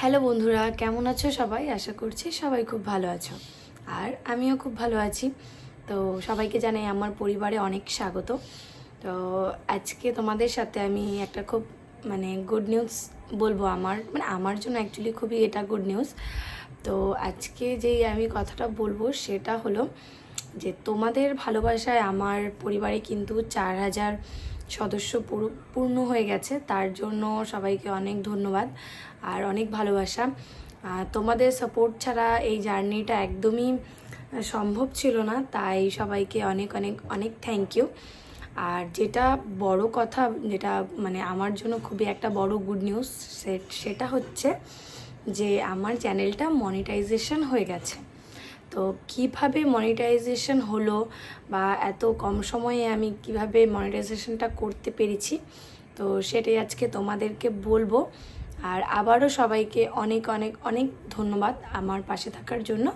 Hello বন্ধুরা, কেমন আছো সবাই? আশা করছি সবাই খুব ভালো আছো। আর আমিও খুব ভালো আছি। তো সবাইকে জানাই আমার পরিবারে অনেক স্বাগত। তো আজকে তোমাদের সাথে আমি একটা খুব মানে গুড নিউজ বলব আমার। মানে আমার জন্য অ্যাকচুয়ালি খুবই এটা গুড নিউজ তো আজকে যেই আমি কথাটা বলব সেটা হলো যে তোমাদের ভালোবাসায় আমার পরিবারে কিন্তু চার হাজার সদস্য পুরো পূর্ণ হয়ে গেছে, তার জন্য সবাইকে অনেক ধন্যবাদ আর অনেক ভালোবাসা। তোমাদের সাপোর্ট ছাড়া এই জার্নিটা একদমই সম্ভব ছিল না, তাই সবাইকে অনেক অনেক অনেক থ্যাংক ইউ আর যেটা বড় কথা, যেটা মানে আমার জন্য খুবই একটা বড় গুড নিউজ সেটা হচ্ছে যে আমার চ্যানেলটা মনিটাইজেশন হয়ে গেছে। তো কীভাবে মনিটাইজেশন হলো বা এত কম সময়ে আমি কীভাবে মনিটাইজেশনটা করতে পেরেছি? তো সেটাই আজকে তোমাদেরকে বলব। আর আবারও সবাইকে অনেক অনেক অনেক ধন্যবাদ আমার পাশে থাকার জন্য।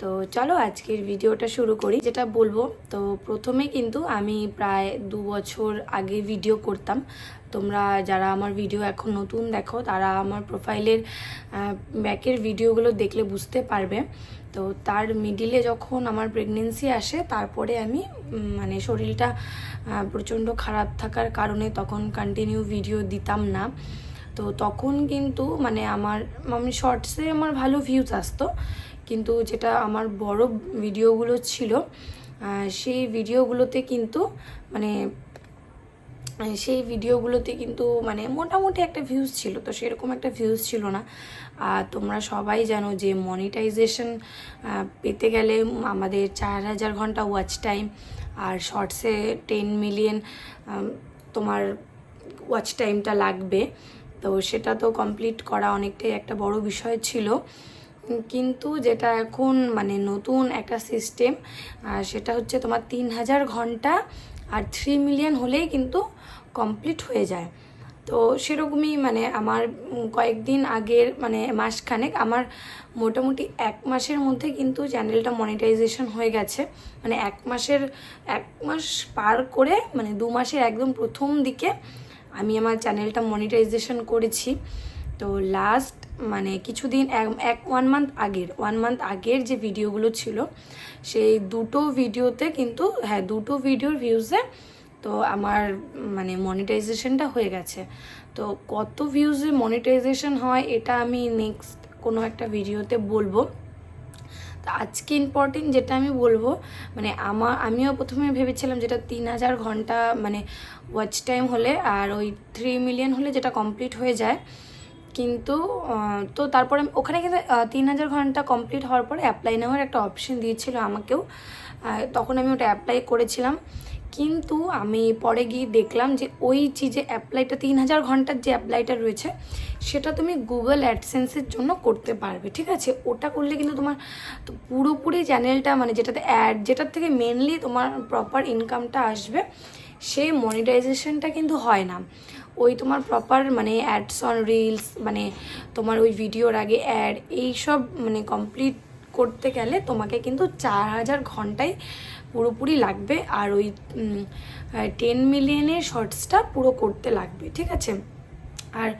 তো চলো আজকের ভিডিওটা শুরু করি। যেটা বলব, তো প্রথমে কিন্তু আমি প্রায় দু বছর আগে ভিডিও করতাম। তোমরা যারা আমার ভিডিও এখন নতুন দেখো, তারা আমার প্রোফাইলের ব্যাকের ভিডিওগুলো দেখলে বুঝতে পারবে। তো তার মিডিলে যখন আমার প্রেগনেন্সি আসে, তারপরে আমি মানে শরীরটা প্রচণ্ড খারাপ থাকার কারণে তখন কন্টিনিউ ভিডিও দিতাম না। তো তখন কিন্তু মানে আমার, আমি শর্টসে আমার ভালো ভিউজ আসতো। কিন্তু যেটা আমার বড় ভিডিওগুলো ছিল সেই ভিডিওগুলোতে কিন্তু মানে সেই ভিডিওগুলোতে কিন্তু মানে মোটামুটি একটা ভিউজ ছিল, তো সেরকম একটা ভিউজ ছিল না। আর তোমরা সবাই জানো যে মনিটাইজেশন পেতে গেলে আমাদের চার হাজার ঘণ্টা ওয়াচ টাইম আর শর্টসে টেন মিলিয়ন তোমার ওয়াচ টাইমটা লাগবে। তো সেটা তো কমপ্লিট করা অনেকটাই একটা বড় বিষয় ছিল। কিন্তু যেটা এখন মানে নতুন একটা সিস্টেম সেটা হচ্ছে তোমার তিন হাজার ঘণ্টা আর থ্রি মিলিয়ন হলেই কিন্তু কমপ্লিট হয়ে যায়। তো সেরকমই মানে আমার কয়েকদিন আগের মানে মাসখানেক আমার মোটামুটি এক মাসের মধ্যে কিন্তু চ্যানেলটা মনিটাইজেশন হয়ে গেছে। মানে এক মাসের, এক মাস পার করে মানে দু মাসের একদম প্রথম দিকে আমি আমার চ্যানেলটা মনিটাইজেশন করেছি। তো লাস্ট মানে কিছুদিন এক- ওয়ান মান্থ আগের ওয়ান মান্থ আগের যে ভিডিওগুলো ছিল, সেই দুটো ভিডিওতে কিন্তু হ্যাঁ দুটো ভিডিওর ভিউজে তো আমার মানে মনিটাইজেশনটা হয়ে গেছে। তো কত ভিউজে মনিটাইজেশন হয়, এটা আমি নেক্সট কোনো একটা ভিডিওতে বলব। তো আজকে ইম্পর্টেন্ট যেটা আমি বলব মানে আমার আমিও প্রথমে ভেবেছিলাম যেটা তিন হাজার ঘণ্টা মানে ওয়াচ টাইম হলে আর ওই থ্রি মিলিয়ন হলে যেটা কমপ্লিট হয়ে যায় কিন্তু তো তারপরে ওখানে কিন্তু তিন হাজার ঘণ্টা কমপ্লিট হওয়ার পরে অ্যাপ্লাই নেওয়ার একটা অপশন দিয়েছিল আমাকেও। তখন আমি ওটা অ্যাপ্লাই করেছিলাম। কিন্তু আমি পরে গিয়ে দেখলাম যে, ওই যে অ্যাপ্লাইটা তিন হাজার ঘণ্টার যে অ্যাপ্লাইটা রয়েছে, সেটা তুমি গুগল অ্যাডসেন্সের জন্য করতে পারবে, ঠিক আছে? ওটা করলে কিন্তু তোমার পুরোপুরি চ্যানেলটা মানে যেটাতে অ্যাড যেটার থেকে মেনলি তোমার প্রপার ইনকামটা আসবে, সেই মনিটাইজেশনটা কিন্তু হয় না। ওই তোমার প্রপার মানে অ্যাডস অন রিলস মানে তোমার ওই ভিডিওর আগে অ্যাড এইসব মানে কমপ্লিট করতে গেলে তোমাকে কিন্তু চার হাজার ঘন্টায় পুরোপুরি লাগবে। আর ওই টেন মিলিয়নের শর্টসটা পুরো করতে লাগবে, ঠিক আছে? আর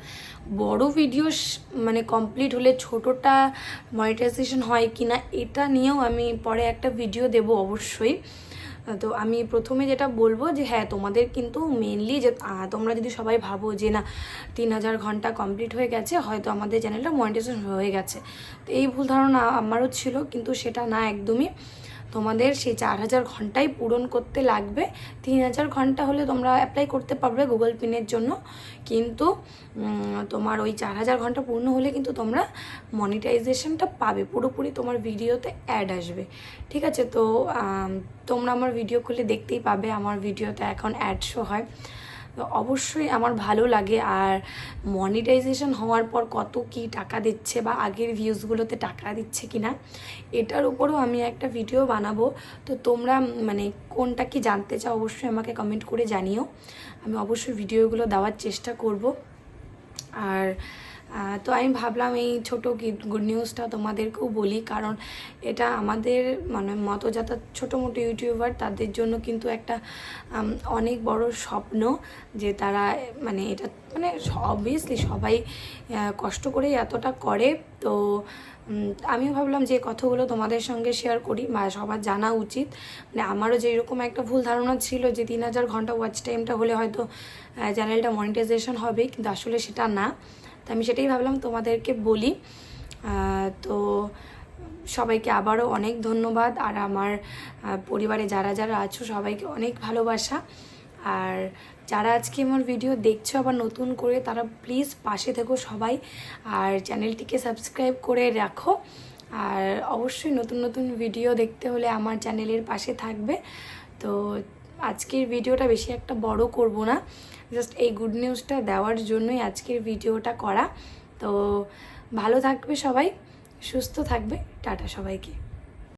বড় ভিডিও মানে কমপ্লিট হলে ছোটোটা মনিটাইজেশন হয় কি না এটা নিয়েও আমি পরে একটা ভিডিও দেব অবশ্যই। তো আমি প্রথমে যেটা বলব যে হ্যাঁ তোমাদের কিন্তু মেনলি যে তোমরা যদি সবাই ভাবো যে না, তিন হাজার ঘণ্টা কমপ্লিট হয়ে গেছে, হয়তো আমাদের চ্যানেলটা মনিটাইজেশন হয়ে গেছে। তো এই ভুল ধারণা আমারও ছিল, কিন্তু সেটা না একদমই। তোমাদের সেই চার হাজার ঘন্টাই পূরণ করতে লাগবে। তিন হাজার ঘণ্টা হলে তোমরা অ্যাপ্লাই করতে পারবে গুগল পিনের জন্য। কিন্তু তোমার ওই চার হাজার ঘণ্টা পূর্ণ হলে কিন্তু তোমরা মনিটাইজেশনটা পাবে। পুরোপুরি তোমার ভিডিওতে অ্যাড আসবে। ঠিক আছে? তো তোমরা আমার ভিডিও খুলে দেখতেই পাবে। আমার ভিডিওতে এখন অ্যাড শো হয়। তো অবশ্যই আমার ভালো লাগে আর মনিটাইজেশন হওয়ার পর কত কি টাকা দিচ্ছে বা আগের ভিউজগুলোতে টাকা দিচ্ছে কি না এটার উপরও আমি একটা ভিডিও বানাবো। তো তোমরা মানে কোনটা কি জানতে চাও অবশ্যই আমাকে কমেন্ট করে জানিও। আমি অবশ্যই ভিডিওগুলো দেওয়ার চেষ্টা করব। আর তো আমি ভাবলাম এই ছোট গুড নিউজটা তোমাদেরকেও বলি, কারণ এটা আমাদের মানে মতো যারা ছোটো মোটো ইউটিউবার তাদের জন্য কিন্তু একটা অনেক বড় স্বপ্ন যে তারা মানে এটা মানে অবভিয়াসলি সবাই কষ্ট করেই এতটা করে। তো আমিও ভাবলাম যে কথাগুলো তোমাদের সঙ্গে শেয়ার করি, বা সবার জানা উচিত। মানে আমারও যেরকম একটা ভুল ধারণা ছিল যে তিন হাজার ঘণ্টা ওয়াচ টাইমটা হলে হয়তো চ্যানেলটা মনিটাইজেশন হবে, কিন্তু আসলে সেটা না। তো আমি সেটাই ভাবলাম তোমাদেরকে বলি। তো সবাইকে আবারও অনেক ধন্যবাদ। আর আমার পরিবারে যারা যারা আছো সবাইকে অনেক ভালোবাসা। আর যারা আজকে আমার ভিডিও দেখছ আবার নতুন করে, তারা প্লিজ পাশে থেকো সবাই। আর চ্যানেলটিকে সাবস্ক্রাইব করে রাখো। আর অবশ্যই নতুন নতুন ভিডিও দেখতে হলে আমার চ্যানেলের পাশে থাকবে। তো আজকের ভিডিওটা বেশি একটা বড় করব না। জাস্ট এই গুড নিউজটা দেওয়ার জন্যই আজকের ভিডিওটা করা। তো ভালো থাকবে সবাই, সুস্থ থাকবে। টাটা সবাইকে।